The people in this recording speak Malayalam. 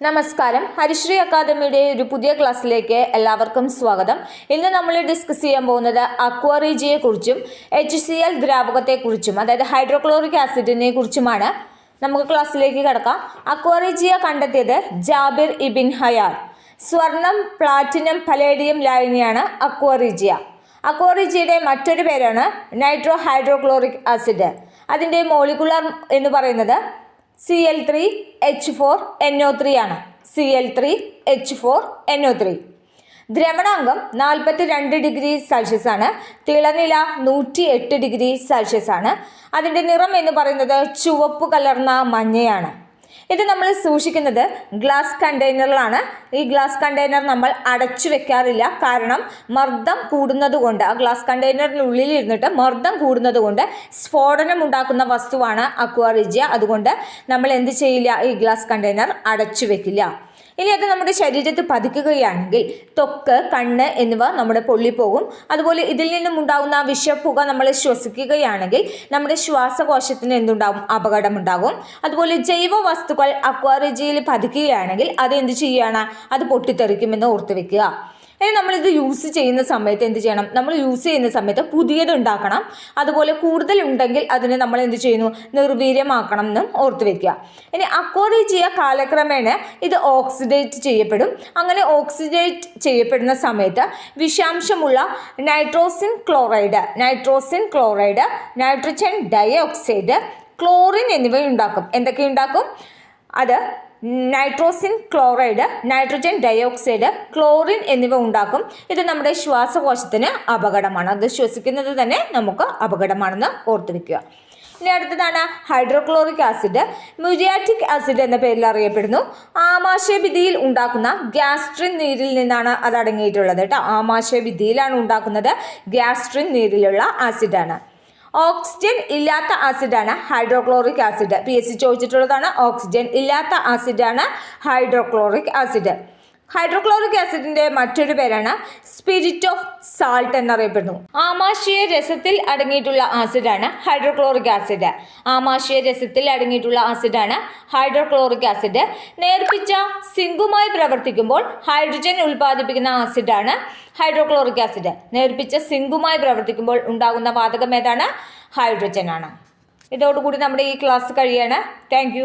നമസ്കാരം. ഹരിശ്രീ അക്കാദമിയുടെ ഒരു പുതിയ ക്ലാസ്സിലേക്ക് എല്ലാവർക്കും സ്വാഗതം. ഇന്ന് നമ്മൾ ഡിസ്കസ് ചെയ്യാൻ പോകുന്നത് അക്വാറീജിയെ കുറിച്ചും എച്ച് സി എൽ ദ്രാവകത്തെക്കുറിച്ചും അതായത് ഹൈഡ്രോക്ലോറിക് ആസിഡിനെ കുറിച്ചുമാണ്. നമുക്ക് ക്ലാസ്സിലേക്ക് കിടക്കാം. അക്വാറീജിയ കണ്ടെത്തിയത് ജാബിർ ഇബിൻ ഹയാർ സ്വർണം പ്ലാറ്റിനം പലേഡിയം ലായനിയാണ് അക്വാറീജിയ അക്വാറിജിയുടെ മറ്റൊരു പേരാണ് നൈട്രോ ഹൈഡ്രോക്ലോറിക് ആസിഡ് അതിന്റെ മോളിക്കുലർ എന്ന് പറയുന്നത് C L three H four N O three ആണ്. C L three H four N O three ദ്രവണാങ്കം നാൽപ്പത്തി രണ്ട് ഡിഗ്രി സെൽഷ്യസ് ആണ് തിളനില നൂറ്റി എട്ട് ഡിഗ്രി സെൽഷ്യസ് ആണ് അതിന്റെ നിറം എന്ന് പറയുന്നത് ചുവപ്പ് കലർന്ന മഞ്ഞയാണ്. ഇത് നമ്മൾ സൂക്ഷിക്കുന്നത് ഗ്ലാസ് കണ്ടെയ്നറിലാണ്. ഈ ഗ്ലാസ് കണ്ടെയ്നർ നമ്മൾ അടച്ചു വെക്കാറില്ല. കാരണം മർദ്ദം കൂടുന്നതുകൊണ്ട് ആ ഗ്ലാസ് കണ്ടെയ്നറിനുള്ളിൽ ഇരുന്നിട്ട് മർദ്ദം കൂടുന്നതുകൊണ്ട് സ്ഫോടനം ഉണ്ടാക്കുന്ന വസ്തുവാണ് അക്വാറിജിയ. അതുകൊണ്ട് നമ്മൾ എന്ത് ചെയ്യില്ല? ഈ ഗ്ലാസ് കണ്ടെയ്നർ അടച്ചു വെക്കില്ല. ഇനി അത് നമ്മുടെ ശരീരത്തിൽ പതിക്കുകയാണെങ്കിൽ ത്വക്ക് കണ്ണ് എന്നിവ നമ്മുടെ പൊള്ളിപ്പോകും അതുപോലെ ഇതിൽ നിന്നും ഉണ്ടാകുന്ന വിഷപ്പുക നമ്മൾ ശ്വസിക്കുകയാണെങ്കിൽ നമ്മുടെ ശ്വാസകോശത്തിന് എന്തുണ്ടാകും അപകടമുണ്ടാകും അതുപോലെ ജൈവ വസ്തുക്കൾ അക്വാറിജിയിൽ പതിക്കുകയാണെങ്കിൽ അത് എന്ത് ചെയ്യുകയാണ്? അത് പൊട്ടിത്തെറിക്കുമെന്ന് ഓർത്ത് വെക്കുക. ഇനി നമ്മളിത് യൂസ് ചെയ്യുന്ന സമയത്ത് എന്ത് ചെയ്യണം? നമ്മൾ യൂസ് ചെയ്യുന്ന സമയത്ത് പുതിയത് ഉണ്ടാക്കണം. അതുപോലെ കൂടുതൽ ഉണ്ടെങ്കിൽ അതിനെ നമ്മൾ എന്ത് ചെയ്യുന്നു? നിർവീര്യമാക്കണം എന്നും ഓർത്ത് വെക്കുക. ഇനി അക്വാറിജിയ കാലക്രമേണ ഇത് ഓക്സിഡേറ്റ് ചെയ്യപ്പെടും. അങ്ങനെ ഓക്സിഡേറ്റ് ചെയ്യപ്പെടുന്ന സമയത്ത് വിഷാംശമുള്ള nitrosyl chloride nitrosyl chloride nitrogen dioxide chlorine എന്നിവ ഉണ്ടാക്കും. എന്തൊക്കെ ഉണ്ടാക്കും? അത് nitrosyl chloride nitrogen dioxide chlorine എന്നിവ ഉണ്ടാക്കും. ഇത് നമ്മുടെ ശ്വാസകോശത്തിന് അപകടമാണ്. അത് ശ്വസിക്കുന്നത് തന്നെ നമുക്ക് അപകടമാണെന്ന് ഓർത്തു വെക്കുക. ഇനി അടുത്തതാണ് ഹൈഡ്രോക്ലോറിക് ആസിഡ്. മ്യൂരിയാറ്റിക് ആസിഡ് എന്ന പേരിൽ അറിയപ്പെടുന്നു. ആമാശയഭിതിയിൽ ഉണ്ടാക്കുന്ന ഗ്യാസ്ട്രിൻ നീരിൽ നിന്നാണ് അത് അടങ്ങിയിട്ടുള്ളത് കേട്ടോ. ആമാശയഭിതിയിലാണ് ഉണ്ടാക്കുന്നത് ഗ്യാസ്ട്രിൻ നീരിലുള്ള ആസിഡാണ്. ഓക്സിജൻ ഇല്ലാത്ത ആസിഡാണ് hydrochloric acid. P S C ചോദിച്ചിട്ടുള്ളതാണ് oxygen ഇല്ലാത്ത ആസിഡാണ് ഹൈഡ്രോക്ലോറിക് ആസിഡ്. ഹൈഡ്രോക്ലോറിക് ആസിഡിന്റെ മറ്റൊരു പേരാണ് സ്പിരിറ്റ് ഓഫ് സാൾട്ട് എന്നറിയപ്പെടുന്നു. ആമാശയ രസത്തിൽ അടങ്ങിയിട്ടുള്ള ആസിഡാണ് ഹൈഡ്രോക്ലോറിക് ആസിഡ്. ആമാശയ രസത്തിൽ അടങ്ങിയിട്ടുള്ള ആസിഡാണ് ഹൈഡ്രോക്ലോറിക് ആസിഡ്. നേർപ്പിച്ച സിങ്കുമായി പ്രവർത്തിക്കുമ്പോൾ ഹൈഡ്രജൻ ഉൽപ്പാദിപ്പിക്കുന്ന ആസിഡാണ് ഹൈഡ്രോക്ലോറിക് ആസിഡ്. നേർപ്പിച്ച സിങ്കുമായി പ്രവർത്തിക്കുമ്പോൾ ഉണ്ടാകുന്ന വാതകം ഏതാണ്? ഹൈഡ്രജൻ ആണ് ഇതോടുകൂടി നമ്മുടെ ഈ ക്ലാസ് കഴിയാണ്. താങ്ക്